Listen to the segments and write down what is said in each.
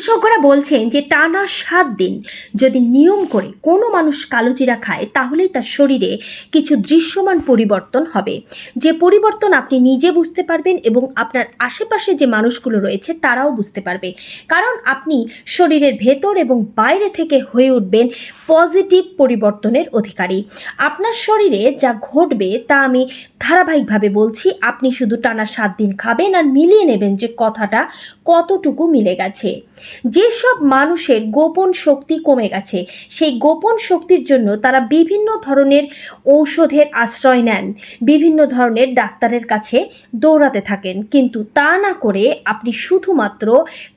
বিশেষজ্ঞরা বলছেন যে টানা সাত দিন যদি নিয়ম করে কোনো মানুষ কালোজিরা খায়, তাহলেই তার শরীরে কিছু দৃশ্যমান পরিবর্তন হবে। যে পরিবর্তন আপনি নিজে বুঝতে পারবেন এবং আপনার আশেপাশে যে মানুষগুলো রয়েছে, তারাও বুঝতে পারবে। কারণ আপনি শরীরের ভেতর এবং বাইরে থেকে হয়ে উঠবেন পজিটিভ পরিবর্তনের অধিকারী। আপনার শরীরে যা ঘটবে, তা আমি ধারাবাহিকভাবে বলছি, আপনি শুধু টানা সাত দিন খাবেন আর মিলিয়ে নেবেন যে কথাটা কতটুকু মিলে গেছে। যেসব মানুষের গোপন শক্তি কমে গেছে, সেই গোপন শক্তির জন্য তারা বিভিন্ন ধরনের ঔষধের আশ্রয় নেন। বিভিন্ন ধরনের ডাক্তারের কাছে দৌড়াতে থাকেন। কিন্তু তা না করে আপনি শুধুমাত্র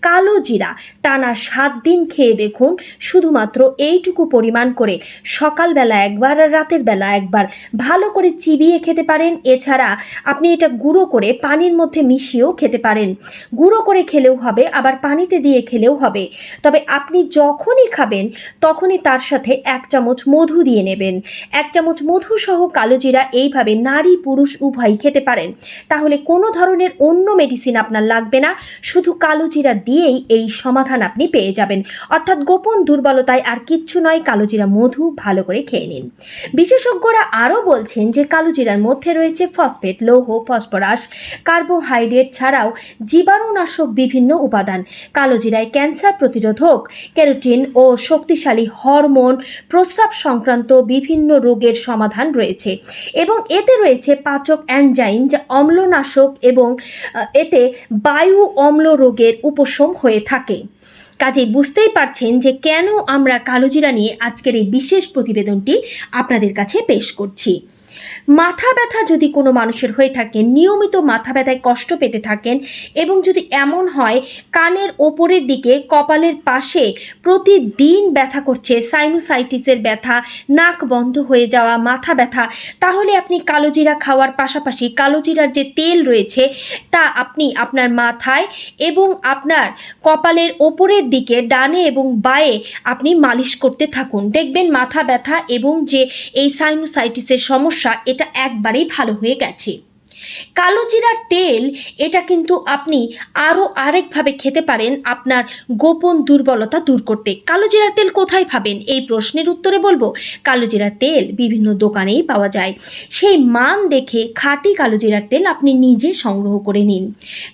কালো জিরা টানা সাত দিন খেয়ে দেখুন, শুধুমাত্র এইটুকু পরিমাণ করে সকালবেলা একবার আর রাতের বেলা একবার ভালো করে চিবিয়ে খেতে পারেন। এছাড়া আপনি এটা গুঁড়ো করে পানির মধ্যে মিশিয়েও খেতে পারেন। গুঁড়ো করে খেলেও হবে, আবার পানিতে দিয়ে খেলেও হবে। তবে আপনি যখনই খাবেন, তখনই তার সাথে এক চামচ মধু দিয়ে নেবেন। এক চামচ মধু সহ কালোজিরা এইভাবে নারী পুরুষ উভয়ই খেতে পারেন। তাহলে কোনো ধরনের অন্য মেডিসিন আপনার লাগবে না, শুধু কালোজিরা দিয়েই এই সমাধান আপনি পেয়ে যাবেন। অর্থাৎ গোপন দুর্বলতায় আর কিচ্ছু নয়, কালোজিরা মধু ভালো করে খেয়ে নিন। বিশেষজ্ঞরা আরও বলছেন যে কালোজিরার মধ্যে রয়েছে ফসফেট, লৌহ, ফসফরাস, কার্বোহাইড্রেট ছাড়াও জীবাণুনাশক বিভিন্ন উপাদান। কালোজিরায় ক্যান্সার প্রতিরোধক, ক্যারোটিন ও শক্তিশালী হরমোন প্রস্রাব সংক্রান্ত বিভিন্ন রোগের সমাধান রয়েছে। এবং এতে রয়েছে পাচক অ্যানজাইম যা অম্লনাশক এবং এতে বায়ু অম্ল রোগের উপশম হয়ে থাকে। কাজেই বুঝতেই পারছেন যে কেন আমরা কালোজিরা নিয়ে আজকের এই বিশেষ প্রতিবেদনটি আপনাদের কাছে পেশ করছি। মাথা ব্যথা যদি কোনো মানুষের হয়ে থাকে, নিয়মিত মাথা ব্যথায় কষ্ট পেতে থাকেন এবং যদি এমন হয়, কানের ওপরের দিকে, কপালের পাশে প্রতিদিন ব্যথা করছে সাইনোসাইটিসের ব্যথা, নাক বন্ধ হয়ে যাওয়া, মাথা ব্যথা, তাহলে আপনি কালোজিরা খাওয়ার পাশাপাশি কালোজিরার যে তেল রয়েছে, তা আপনি আপনার মাথায় এবং আপনার কপালের ওপরের দিকে, ডানে এবং বায়ে আপনি মালিশ করতে থাকুন। দেখবেন মাথা ব্যথা এবং যে এই সাইনোসাইটিসের সমস্যা এটা একবারেই ভালো হয়ে গেছে। কালো জিরার তেল, এটা কিন্তু আপনি আরও আরেকভাবে খেতে পারেন আপনার গোপন দুর্বলতা দূর করতে। কালো জিরার তেল কোথায় পাবেন? এই প্রশ্নের উত্তরে বলব, কালো জিরার তেল বিভিন্ন দোকানেই পাওয়া যায়। সেই মান দেখে খাঁটি কালো জিরার তেল আপনি নিজে সংগ্রহ করে নিন।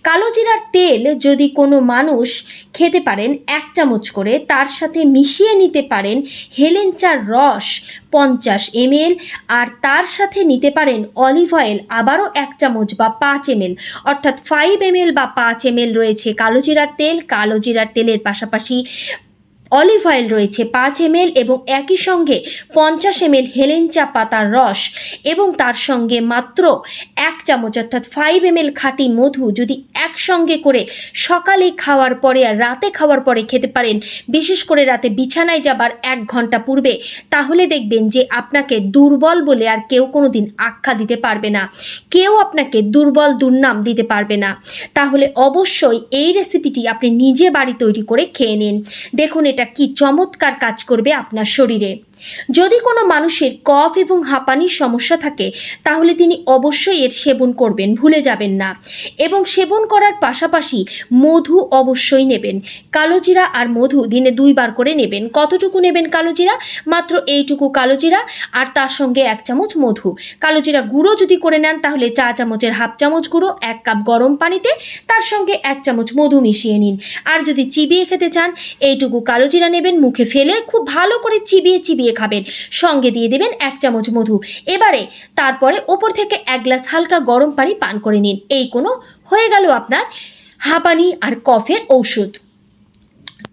কালো জিরার তেল যদি কোনো মানুষ খেতে পারেন, এক চামচ করে, তার সাথে মিশিয়ে নিতে পারেন হেলেঞ্চার রস পঞ্চাশ এমএল আর তার সাথে নিতে পারেন অলিভ অয়েল আবারও এক চামচ বা পাঁচ এমএল। অর্থাৎ ফাইভ এমএল বা পাঁচ এমএল রয়েছে কালো জিরার তেল। কালো জিরার তেলের পাশাপাশি অলিভ অয়েল রয়েছে পাঁচ এমএল এবং একই সঙ্গে পঞ্চাশ এমএল হেলেঞ্চা পাতার রস এবং তার সঙ্গে মাত্র এক চামচ অর্থাৎ ফাইভ এমএল খাঁটি মধু যদি একসঙ্গে করে সকালে খাওয়ার পরে আর রাতে খাওয়ার পরে খেতে পারেন, বিশেষ করে রাতে বিছানায় যাবার এক ঘণ্টা পূর্বে, তাহলে দেখবেন যে আপনাকে দুর্বল বলে আর কেউ কোনো দিন আখ্যা দিতে পারবে না। কেউ আপনাকে দুর্বল দুর্নাম দিতে পারবে না। তাহলে অবশ্যই এই রেসিপিটি আপনি নিজে বাড়ি তৈরি করে খেয়ে নিন। দেখুন, এটা কি চমৎকার কাজ করবে আপনার শরীরে। যদি কোনো মানুষের কফ এবং হাঁপানির সমস্যা থাকে, তাহলে তিনি অবশ্যই এর সেবন করবেন, ভুলে যাবেন না। এবং সেবন করার পাশাপাশি মধু অবশ্যই নেবেন। কালোজিরা আর মধু দিনে দুইবার করে নেবেন। কতটুকু নেবেন কালোজিরা? মাত্র এইটুকু কালোজিরা আর তার সঙ্গে এক চামচ মধু। কালোজিরা গুঁড়ো যদি করে নেন, তাহলে চা চামচের হাফ চামচ গুঁড়ো, এক কাপ গরম পানিতে, তার সঙ্গে এক চামচ মধু মিশিয়ে নিন। আর যদি চিবিয়ে খেতে চান, এইটুকু কালোজিরা নেবেন, মুখে ফেলে খুব ভালো করে চিবিয়ে চিবিয়ে খাবেন। সঙ্গে দিয়ে দেবেন এক চামচ মধু। এবারে তারপরে ওপর থেকে এক গ্লাস হালকা গরম পানি পান করে নিন। এই কোনো হয়ে গেল আপনার হাঁপানি আর কফের ঔষধ।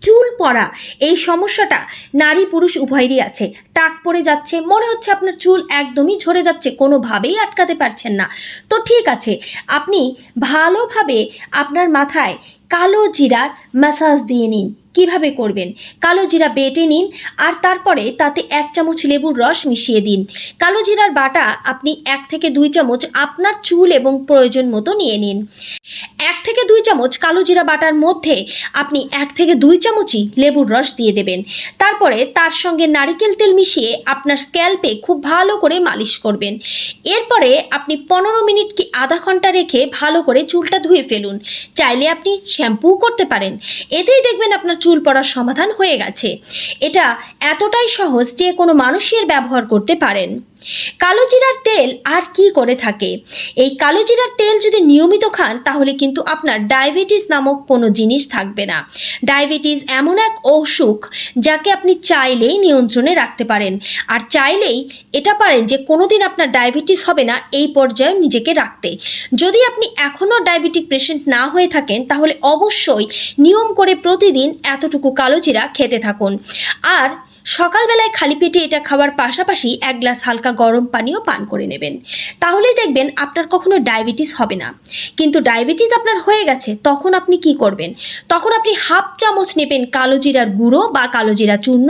চুল পড়া, এই সমস্যাটা নারী পুরুষ উভয়েরই আছে। টাক পড়ে যাচ্ছে, মনে হচ্ছে আপনার চুল একদমই ঝরে যাচ্ছে, কোনোভাবেই আটকাতে পারছেন না। তো ঠিক আছে, আপনি ভালোভাবে আপনার মাথায় কালো জিরার ম্যাসাজ দিয়ে নিন। কীভাবে করবেন? কালো জিরা বেটে নিন আর তারপরে তাতে এক চামচ লেবুর রস মিশিয়ে দিন। কালো জিরার বাটা আপনি এক থেকে দুই চামচ আপনার চুল এবং প্রয়োজন মতো নিয়ে নিন। এক থেকে দুই চামচ কালো জিরা বাটার মধ্যে আপনি এক থেকে দুই চামচই লেবুর রস দিয়ে দেবেন। তারপরে তার সঙ্গে নারিকেল তেল মিশিয়ে আপনার স্ক্যাল্পে খুব ভালো করে মালিশ করবেন। এরপরে আপনি পনেরো মিনিট কি আধা ঘণ্টা রেখে ভালো করে চুলটা ধুয়ে ফেলুন। চাইলে আপনি শ্যাম্পু করতে পারেন। এতেই দেখবেন আপনার চুল পড়ার সমাধান হয়ে গেছে। এটা এতটাই সহজ যে কোনো মানুষের ব্যবহার করতে পারেন। কালো জিরার তেল আর কি করে থাকে? এই কালো জিরার তেল যদি নিয়মিত খান, তাহলে কিন্তু আপনার ডায়াবেটিস নামক কোনো জিনিস থাকবে না। ডায়াবেটিস এমন এক অসুখ যাকে আপনি চাইলেই নিয়ন্ত্রণে রাখতে পারেন। আর চাইলেই এটা পারেন যে কোনোদিন আপনার ডায়াবেটিস হবে না, এই পর্যায়ে নিজেকে রাখতে। যদি আপনি এখনও ডায়াবেটিক পেশেন্ট না হয়ে থাকেন, তাহলে অবশ্যই নিয়ম করে প্রতিদিন এতটুকু কালো জিরা খেতে থাকুন। আর সকালবেলায় খালি পেটে এটা খাওয়ার পাশাপাশি এক গ্লাস হালকা গরম পানিও পান করে নেবেন। তাহলেই দেখবেন আপনার কখনো ডায়াবেটিস হবে না। কিন্তু ডায়াবেটিস আপনার হয়ে গেছে, তখন আপনি কি করবেন? তখন আপনি হাফ চামচ নেবেন কালো জিরার গুঁড়ো বা কালো জিরা চূর্ণ।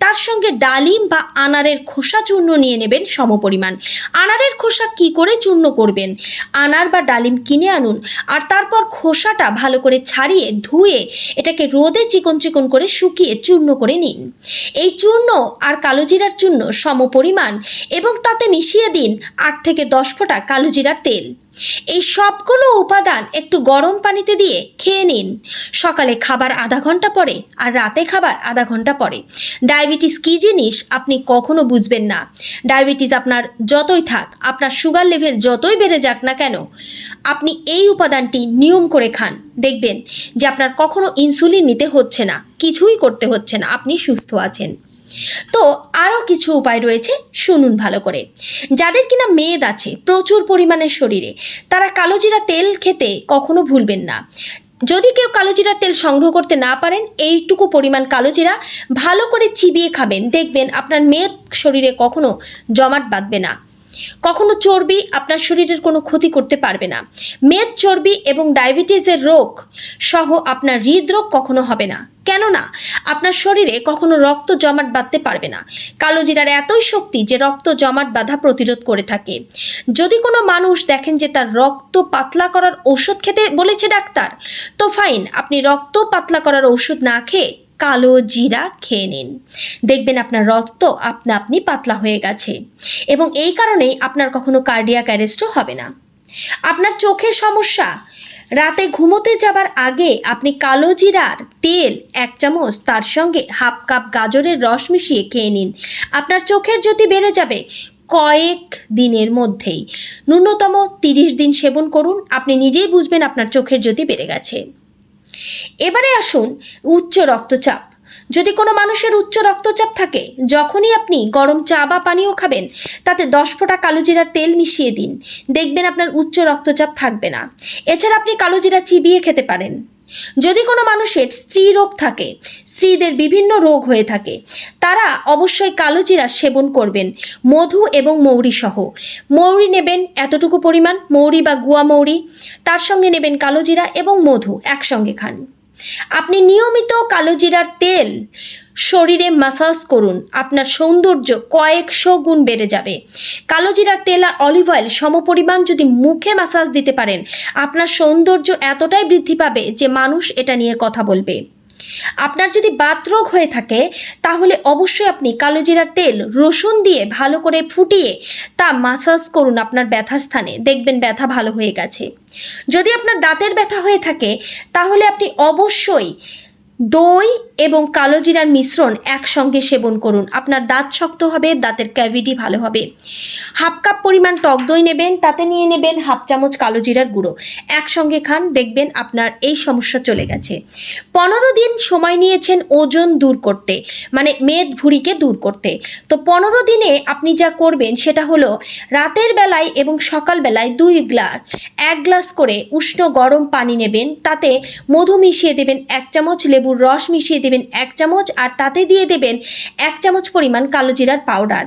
তার সঙ্গে ডালিম বা আনারের খোসা চূর্ণ নিয়ে নেবেন সমপরিমাণ। আনারের খোসা কি করে চূর্ণ করবেন? আনার বা ডালিম কিনে আনুন আর তারপর খোসাটা ভালো করে ছাড়িয়ে ধুয়ে এটাকে রোদে চিকন চিকন করে শুকিয়ে চূর্ণ করে নিন। এই চূর্ণ আর কালো জিরার চূর্ণ সমপরিমাণ এবং তাতে মিশিয়ে দিন আট থেকে দশ ফোঁটা কালো জিরার তেল। এই সবগুলো উপাদান একটু গরম পানিতে দিয়ে খেয়ে নিন। সকালে খাবার আধা ঘণ্টা পরে আর রাতে খাবার আধা ঘণ্টা পরে। ডায়াবেটিস কী জিনিস আপনি কখনো বুঝবেন না। ডায়াবেটিস আপনার যতই থাক, আপনার সুগার লেভেল যতই বেড়ে যাক না কেন, আপনি এই উপাদানটি নিয়ম করে খান। দেখবেন যে আপনার কখনো ইনসুলিন নিতে হচ্ছে না, কিছুই করতে হচ্ছে না, আপনি সুস্থ আছেন। তো আরও কিছু উপায় রয়েছে, শুনুন ভালো করে। যাদের কিনা মেদ আছে প্রচুর পরিমাণে শরীরে, তারা কালোজিরা তেল খেতে কখনো ভুলবেন না। যদি কেউ কালোজিরার তেল সংগ্রহ করতে না পারেন, এইটুকু পরিমাণ কালোজিরা ভালো করে চিবিয়ে খাবেন। দেখবেন আপনার মেদ শরীরে কখনো জমাট বাঁধবে না। কখনো চর্বি আপনার শরীরের কোনো ক্ষতি করতে পারবে না। মেদ, চর্বি এবং ডায়াবেটিসের রোগ সহ আপনার হৃদরোগ কখনো হবে না। কেননা, আপনার শরীরে কখনো রক্ত জমাট বাঁধতে পারবে না। কালো জিরার এতই শক্তি যে রক্ত জমাট বাঁধা প্রতিরোধ করে থাকে। যদি কোনো মানুষ দেখেন যে তার রক্ত পাতলা করার ওষুধ খেতে বলেছে ডাক্তার, তো ফাইন, আপনি রক্ত পাতলা করার ওষুধ না খেয়ে কালো জিরা খেয়ে নিন। দেখবেন আপনার রক্ত আপনা আপনি পাতলা হয়ে গেছে এবং এই কারণেই আপনার কখনো কার্ডিয়াক অ্যারেস্টও হবে না। আপনার চোখের সমস্যা, রাতে ঘুমোতে যাবার আগে আপনি কালো জিরার তেল এক চামচ, তার সঙ্গে হাফ কাপ গাজরের রস মিশিয়ে খেয়ে নিন। আপনার চোখের জ্যোতি বেড়ে যাবে কয়েক দিনের মধ্যেই। ন্যূনতম তিরিশ দিন সেবন করুন, আপনি নিজেই বুঝবেন আপনার চোখের জ্যোতি বেড়ে গেছে। এবারে আসুন উচ্চ রক্তচাপ। যদি কোনো মানুষের উচ্চ রক্তচাপ থাকে, যখনই আপনি গরম চা বা পানীয় খাবেন, তাতে দশ ফোঁটা কালোজিরার তেল মিশিয়ে দিন। দেখবেন আপনার উচ্চ রক্তচাপ থাকবে না। এছাড়া আপনি কালোজিরা চিবিয়ে খেতে পারেন। যদি কোনো মানুষের স্ত্রী রোগ থাকে, স্ত্রীদের বিভিন্ন রোগ হয়ে থাকে, তারা অবশ্যই কালোজিরা সেবন করবেন, মধু এবং মৌরি সহ। মৌরি নেবেন এতটুকু পরিমাণ, মৌরি বা গুয়া মৌরি, তার সঙ্গে নেবেন কালোজিরা এবং মধু একসঙ্গে খান। আপনি নিয়মিত কালোজিরার তেল শরীরে মাসাজ করুন। আপনার সৌন্দর্য কয়েকশো গুণ বেড়ে যাবে। কালোজিরার তেল আর অলিভ অয়েল সমপরিমাণ যদি মুখে মাসাজ দিতে পারেন, আপনার সৌন্দর্য এতটাই বৃদ্ধি পাবে যে মানুষ এটা নিয়ে কথা বলবে। আপনার যদি বাতরোগ হয়ে থাকে, তাহলে অবশ্যই আপনি কালোজিরার তেল, রসুন দিয়ে ভালো করে ফুটিয়ে তা মাসাজ করুন আপনার ব্যথার স্থানে। দেখবেন ব্যথা ভালো হয়ে গেছে। যদি আপনার দাঁতের ব্যথা হয়ে থাকে, তাহলে আপনি অবশ্যই দই এবং কালোজিরার মিশ্রণ একসঙ্গে সেবন করুন। আপনার দাঁত শক্ত হবে, দাঁতের ক্যাভিটি ভালো হবে। হাফ কাপ পরিমাণ টক দই নেবেন, তাতে নিয়ে নেবেন হাফ চামচ কালোজিরার গুঁড়ো। একসঙ্গে খান, দেখবেন আপনার এই সমস্যা চলে গেছে। পনেরো দিন সময় নিয়েছেন ওজন দূর করতে মানে মেদ ভুঁড়িকে দূর করতে। তো পনেরো দিনে আপনি যা করবেন সেটা হলো রাতের বেলায় এবং সকাল বেলায় দুই গ্লাস, এক গ্লাস করে উষ্ণ গরম পানি নেবেন। তাতে মধু মিশিয়ে দেবেন এক চামচ লেবুর রস মিশিয়ে দেবেন এক চামচ আর তাতে দিয়ে দেবেন এক চামচ পরিমাণ কালো জিরার পাউডার।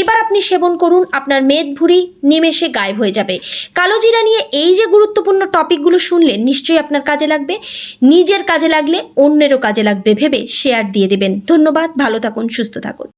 এবার আপনি সেবন করুন, আপনার মেদ ভুড়ি নিমেষে গায়েব হয়ে যাবে। কালো জিরা নিয়ে এই যে গুরুত্বপূর্ণ টপিকগুলো শুনলেন, নিশ্চয়ই আপনার কাজে লাগবে। নিজের কাজে লাগলে অন্যেরও কাজে লাগবে ভেবে শেয়ার দিয়ে দেবেন। ধন্যবাদ, ভালো থাকুন, সুস্থ থাকুন।